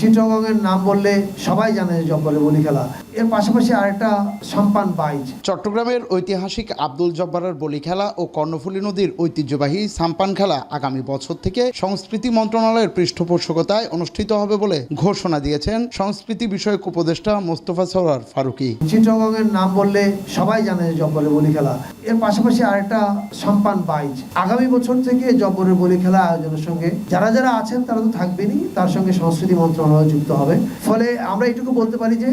চিটগংয়ের নাম বললে সবাই জানে যে জব্বরের বলি খেলা। এর পাশাপাশি আরেকটা সম্পান বাইজ চট্টগ্রামের ঐতিহাসিক আব্দুল জব্বারের বলি খেলা ও কর্ণফুলী নদীর ঐতিহ্যবাহী সাম্পান খেলা আগামী বছর থেকে সংস্কৃতি মন্ত্রণালয়ের পৃষ্ঠপোষকতায় অনুষ্ঠিত হবে বলে ঘোষণা দিয়েছেন সংস্কৃতি বিষয়ক উপদেষ্টা মোস্তফা সরার ফারুকি। চিটগংয়ের নাম বললে সবাই জানে যে জব্বরের বলি খেলা। এর পাশাপাশি আরেকটা সম্পান বাইজ আগামী বছর থেকে জব্বরের বলি খেলা আয়োজনের সঙ্গে যারা যারা আছেন তারা তো থাকবেনই, তার সঙ্গে সংস্কৃতি মন্ত্রণালয় যুক্ত হবে। ফলে আমরা এটুকু বলতে পারি যে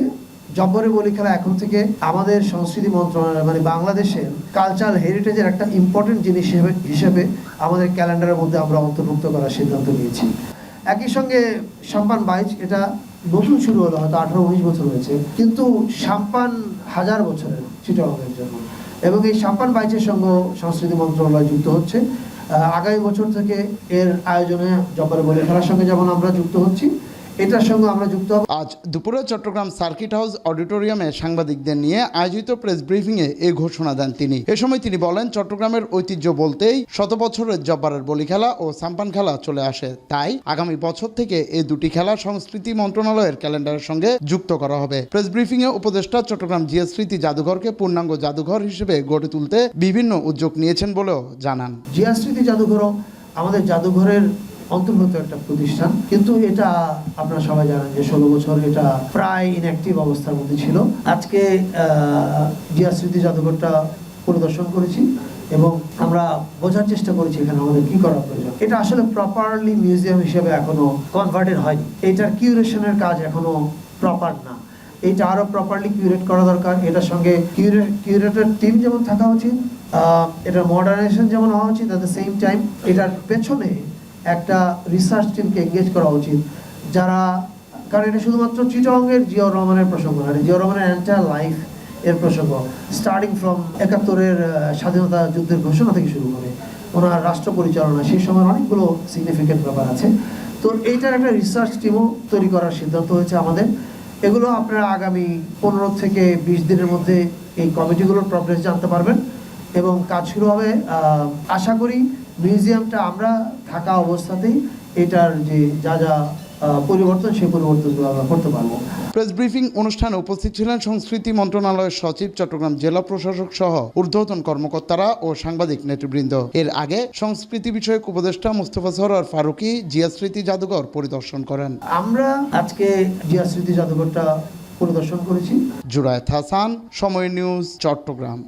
জব্বরের বলি খেলা এখন থেকে আমাদের সংস্কৃতি মন্ত্রণালয় মানে বাংলাদেশের কালচারাল হেরিটেজের একটা ইম্পর্টেন্ট জিনিস হিসেবে হিসেবে আমাদের ক্যালেন্ডারের মধ্যে আমরা অন্তর্ভুক্ত করার সিদ্ধান্ত নিয়েছি। একই সঙ্গে সাম্পান বাইচ এটা নতুন শুরু হলো, হয়তো আঠারো, উনিশ বছর হয়েছে, কিন্তু সাম্পান হাজার বছরের চিটাগংয়ের জন্য। এবং এই সাম্পান বাইচের সঙ্গে সংস্কৃতি মন্ত্রণালয় যুক্ত হচ্ছে। আগামী বছর থেকে এর আয়োজনে জব্বারে বলে খেলার সঙ্গে যেমন আমরা যুক্ত হচ্ছি এটার সঙ্গে আমরা যুক্ত হব। আজ দুপুরে চট্টগ্রাম সার্কিট হাউস অডিটোরিয়ামে সাংবাদিকদের নিয়ে আয়োজিত প্রেস ব্রিফিংয়ে এই ঘোষণা দেন তিনি। এ সময় তিনি বলেন চট্টগ্রামের ঐতিহ্য বলতেই শত বছরের জব্বারের বলি খেলা ও সাম্পান খেলা চলে আসে। তাই আগামী বছর থেকে এই দুটি খেলা সংস্কৃতি মন্ত্রণালয়ের ক্যালেন্ডারের সঙ্গে যুক্ত করা হবে। প্রেস ব্রিফিংয়ে উপদেষ্টা চট্টগ্রাম জিয়া স্মৃতি জাদুঘরকে পূর্ণাঙ্গ জাদুঘর হিসেবে গড়ে তুলতে বিভিন্ন উদ্যোগ নিয়েছেন বলেও জানান। জিয়া স্মৃতি জাদুঘরও আমাদের জাদুঘরের অন্তর্গত একটা প্রতিষ্ঠান। কিন্তু এটা আপনারা সবাই জানেন যে ষোলো বছর এটা প্রায় ইনঅ্যাক্টিভ অবস্থার মধ্যে ছিল। আজকে জিয়া স্মৃতি জাদুঘরটা পরিদর্শন করেছি এবং আমরা বোঝার চেষ্টা করেছি এখানে আমাদের কি করা প্রয়োজন। এটা আসলে প্রপারলি মিউজিয়াম হিসেবে এখনও কনভার্টেড হয়নি। এটার কিউরেশনের কাজ এখনও প্রপার না। এটা আরও প্রপারলি কিউরেট করা দরকার। এটার সঙ্গে কিউরেটর টিম যেমন থাকা উচিত এটার মডার্নাইজেশন যেমন হওয়া উচিত অ্যাট দ্য সেম টাইম এটার পেছনে একটা রিসার্চ টিমকে এঙ্গেজ করা উচিত, যারা, কারণ এটা শুধুমাত্র চিটংয়ের জিয়াউর রহমানের প্রসঙ্গ না জিয়াউর রহমানের এন্টায়ার লাইফ এর প্রসঙ্গ স্টার্টিং ফ্রম একাত্তরের স্বাধীনতা যুদ্ধের ঘোষণা থেকে শুরু করে, ওনার রাষ্ট্র পরিচালনা, সেই সময় অনেকগুলো সিগনিফিকেন্ট ব্যাপার আছে। তো এইটার একটা রিসার্চ টিমও তৈরি করার সিদ্ধান্ত হয়েছে আমাদের। এগুলো আপনারা আগামী পনেরো থেকে বিশ দিনের মধ্যে এই কমিটিগুলোর প্রগ্রেস জানতে পারবেন। এবং কাজ শুরু হবে আশা করি মিউজিয়ামটা আমরা থাকা অবস্থাতেই এটার যে যা যা পরিবর্তন সেই পরিবর্তনগুলো আমরা করতে পারব। প্রেস ব্রিফিং অনুষ্ঠানে উপস্থিত ছিলেন সংস্কৃতি মন্ত্রণালয়ের সচিব চট্টগ্রাম জেলা প্রশাসক সহ ঊর্ধ্বতন কর্মকর্তারা ও সাংবাদিক নেতৃবৃন্দ। এর আগে সংস্কৃতি বিষয়ক উপদেষ্টা মুস্তফা সরার ফারুকি জিয়া স্মৃতি জাদুঘর পরিদর্শন করেন। আমরা আজকে জিয়া স্মৃতি জাদুঘরটা পরিদর্শন করেছি। জুরায়েত হাসান সময় নিউজ চট্টগ্রাম।